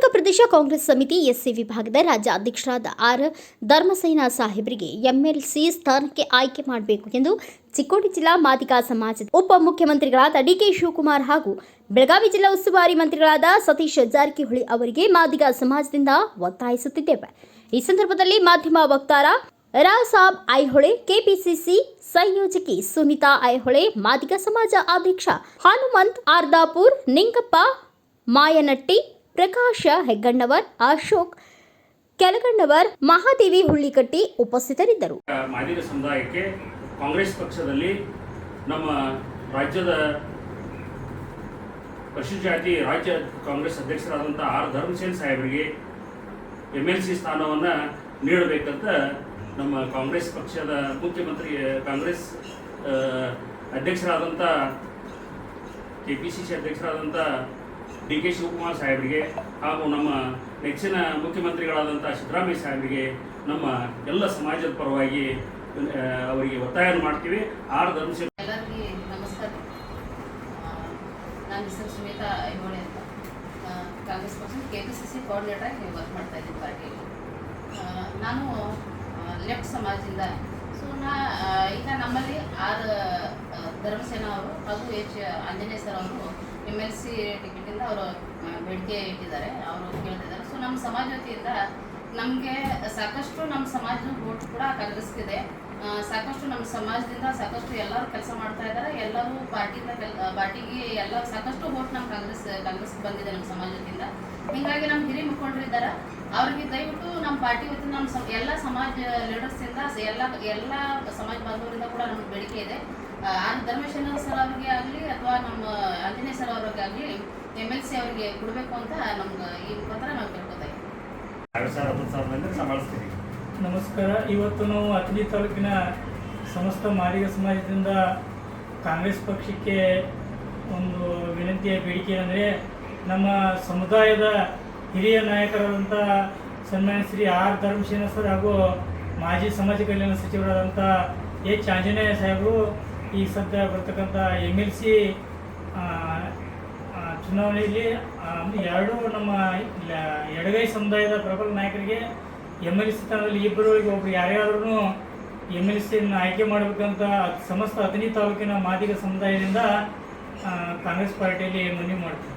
ಪ್ರದೇಶ ಕಾಂಗ್ರೆಸ್ ಸಮಿತಿ ಎಸ್ಸಿ ವಿಭಾಗದ ರಾಜ್ಯ ಅಧ್ಯಕ್ಷರಾದ ಆರ್ ಧರ್ಮಸೇನಾ ಸಾಹೇಬರಿಗೆ ಎಂಎಲ್ಸಿ ಸ್ಥಾನಕ್ಕೆ ಆಯ್ಕೆ ಮಾಡಬೇಕು ಎಂದು ಚಿಕ್ಕೋಡಿ ಜಿಲ್ಲಾ ಮಾದಿಗ ಸಮಾಜದ ಉಪಮುಖ್ಯಮಂತ್ರಿಗಳಾದ ಡಿಕೆ ಶಿವಕುಮಾರ್ ಹಾಗೂ ಬೆಳಗಾವಿ ಜಿಲ್ಲಾ ಉಸ್ತುವಾರಿ ಮಂತ್ರಿಗಳಾದ ಸತೀಶ್ ಜಾರಕಿಹೊಳಿ ಅವರಿಗೆ ಮಾದಿಗ ಸಮಾಜದಿಂದ ಒತ್ತಾಯಿಸುತ್ತಿದ್ದೇವೆ. ಈ ಸಂದರ್ಭದಲ್ಲಿ ಮಾಧ್ಯಮ ವಕ್ತಾರ ರಾಸಾಬ್ ಐಹೊಳೆ, ಕೆಪಿಸಿಸಿ ಸಂಯೋಜಕಿ ಸುನಿತಾ ಐಹೊಳೆ, ಮಾದಿಗ ಸಮಾಜ ಅಧ್ಯಕ್ಷ ಹನುಮಂತ್ ಆರ್ದಾಪುರ್, ನಿಂಗಪ್ಪ ಮಾಯನಟ್ಟಿ ಪ್ರಕಾಶ ಹೆಗ್ಗಣ್ಣವರ್, ಅಶೋಕ್ ಕೆಲಗಣ್ಣವರ್ ಮಹಾದೇವಿ ಹುಳ್ಳಿಕಟ್ಟಿ ಉಪಸ್ಥಿತರಿದ್ದರು. ಮಾದಿಗ ಸಮುದಾಯಕ್ಕೆ ಕಾಂಗ್ರೆಸ್ ಪಕ್ಷದಲ್ಲಿ ನಮ್ಮ ರಾಜ್ಯದ ಪಶು ಜಾತಿ ರಾಜ್ಯ ಕಾಂಗ್ರೆಸ್ ಅಧ್ಯಕ್ಷರಾದಂಥ ಆರ್ ಧರ್ಮಸೇನ್ ಸಾಹೇಬರಿಗೆ ಎಂ ಎಲ್ ಸಿ ಸ್ಥಾನವನ್ನು ನೀಡಬೇಕಂತ ನಮ್ಮ ಕಾಂಗ್ರೆಸ್ ಪಕ್ಷದ ಮುಖ್ಯಮಂತ್ರಿ ಕಾಂಗ್ರೆಸ್ ಅಧ್ಯಕ್ಷರಾದಂಥ, K P C D K Shivakumar ಸಾಹೇಬರಿಗೆ ಹಾಗೂ ನಮ್ಮ ನೆಚ್ಚಿನ ಮುಖ್ಯಮಂತ್ರಿಗಳಾದಂಥ ಸಿದ್ದರಾಮಯ್ಯ ಸಾಹೇಬರಿಗೆ ನಮ್ಮ ಎಲ್ಲ ಸಮಾಜದ ಪರವಾಗಿ ಅವರಿಗೆ ಒತ್ತಾಯ ಮಾಡ್ತೀವಿ. ಆರ್ ಧರ್ಮ ಎಲ್ಲರಿಗೆ ನಮಸ್ಕಾರ. ನಾನು ಹೆಸರು ಸುಮಿತಾ ಐಹೊಳೆ ಅಂತ. ಕಾಂಗ್ರೆಸ್ ಪಕ್ಷ K P C C coordinator ಆಗಿ ವರ್ಕ್ ಮಾಡ್ತಾ ಇದ್ದೀನಿ ಪಾರ್ಟಿಯಲ್ಲಿ. ನಾನು ಲೆಫ್ಟ್ ಸಮಾಜದಿಂದ. ಸೊ ನಾ ಈಗ ನಮ್ಮಲ್ಲಿ ಆರ್ ಧರ್ಮಸೇನ ಅವರು ಹಾಗೂ ಎಚ್, ಆಂಜನೇಯ ಸರ್ ಅವರು ಎಂ ಎಲ್ ಸಿ ಟಿಕೆಟಿಂದ ಅವರು ಬೇಡಿಕೆ ಇಟ್ಟಿದ್ದಾರೆ ಅವರು ಕೇಳ್ತಿದ್ದಾರೆ. ಸೊ ನಮ್ಮ ಸಮಾಜ ವತಿಯಿಂದ ನಮಗೆ ಸಾಕಷ್ಟು ನಮ್ಮ ಸಮಾಜದ ಓಟ್ ಕೂಡ ಕಾಂಗ್ರೆಸ್ಗಿದೆ ಸಾಕಷ್ಟು ನಮ್ಮ ಸಮಾಜದಿಂದ ಸಾಕಷ್ಟು ಎಲ್ಲರೂ ಕೆಲಸ ಮಾಡ್ತಾ ಇದ್ದಾರೆ. ಎಲ್ಲರೂ ಪಾರ್ಟಿಯಿಂದ ಕೆಲ್ ಪಾರ್ಟಿಗೆ ಎಲ್ಲ ಸಾಕಷ್ಟು ಓಟ್ ನಮ್ಮ ಕಾಂಗ್ರೆಸ್ ಕಾಂಗ್ರೆಸ್ ಬಂದಿದೆ ನಮ್ಮ ಸಮಾಜದಿಂದ ಹೀಗಾಗಿ ನಮ್ಮ ಹಿರಿಯ ಮುಖಂಡರು ಇದ್ದಾರೆ. ಅವ್ರಿಗೆ ದಯವಿಟ್ಟು ನಮ್ಮ ಪಾರ್ಟಿ ವತಿಯಿಂದ ನಮ್ಮ ಎಲ್ಲ ಸಮಾಜ ಲೀಡರ್ಸಿಂದ ಎಲ್ಲ ಎಲ್ಲ ಸಮಾಜ ಬಾಂಧವರಿಂದ ಕೂಡ ನಮ್ಗೆ ಬೇಡಿಕೆ ಇದೆ. ಆ, ಧರ್ಮೇಶ್ವರ ಸರ್ ಅವ್ರಿಗೆ ಆಗಲಿ ಅಥವಾ ನಮ್ಮ ಸರ್ ಎಂ ಎಲ್ ಸಿ ಅವರಿಗೆ ಕೊಡಬೇಕು ಅಂತ ನಮ್ಗೆ ಈ ಮುಖಾಂತರ ನಾವು ಕೇಳ್ಕೊತಾ ಇದ್ದೀವಿ. ಎರಡು ಸಾವಿರ ಹತ್ತು ಸಾವಿರದಿಂದ ಸಂಭಾಳಿಸ್ತೀವಿ ನಮಸ್ಕಾರ. ಇವತ್ತು ನಾವು ಅಥಣಿ ತಾಲೂಕಿನ ಸಮಸ್ತ ಮಾರಿಗ ಸಮಾಜದಿಂದ ಕಾಂಗ್ರೆಸ್ ಪಕ್ಷಕ್ಕೆ ಒಂದು ವಿನಂತಿಯ ಬೇಡಿಕೆ ಅಂದರೆ ನಮ್ಮ ಸಮುದಾಯದ ಹಿರಿಯ ನಾಯಕರಾದಂಥ ಸನ್ಮಾನ್ಯ ಶ್ರೀ ಆರ್ ಧರ್ಮಸೇನ ಸರ್ ಹಾಗೂ ಮಾಜಿ ಸಮಾಜ ಕಲ್ಯಾಣ ಸಚಿವರಾದಂಥ ಎಚ್ ಆಂಜನೇಯ ಸಾಹೇಬರು ಈ ಸದ್ಯ ಬರ್ತಕ್ಕಂಥ ಎಂ ಎಲ್ ಸಿ ಚುನಾವಣೆಯಲ್ಲಿ ಎರಡೂ ನಮ್ಮ ಎಡಗೈ ಸಮುದಾಯದ ಪ್ರಬಲ ನಾಯಕರಿಗೆ ಎಂ ಎಲ್ ಸಿ ಸ್ಥಾನದಲ್ಲಿ ಇಬ್ಬರಿಗೆ ಒಬ್ಬರು ಯಾರ್ಯಾದ್ರೂ ಎಂ ಎಲ್ ಸಿಯನ್ನು ಆಯ್ಕೆ ಮಾಡಬೇಕಂತ ಸಮಸ್ತ ಅಥಣಿ ತಾಲೂಕಿನ ಮಾದಿಗ ಸಮುದಾಯದಿಂದ ಕಾಂಗ್ರೆಸ್ ಪಾರ್ಟಿಯಲ್ಲಿ ಮನವಿ ಮಾಡ್ತೀವಿ.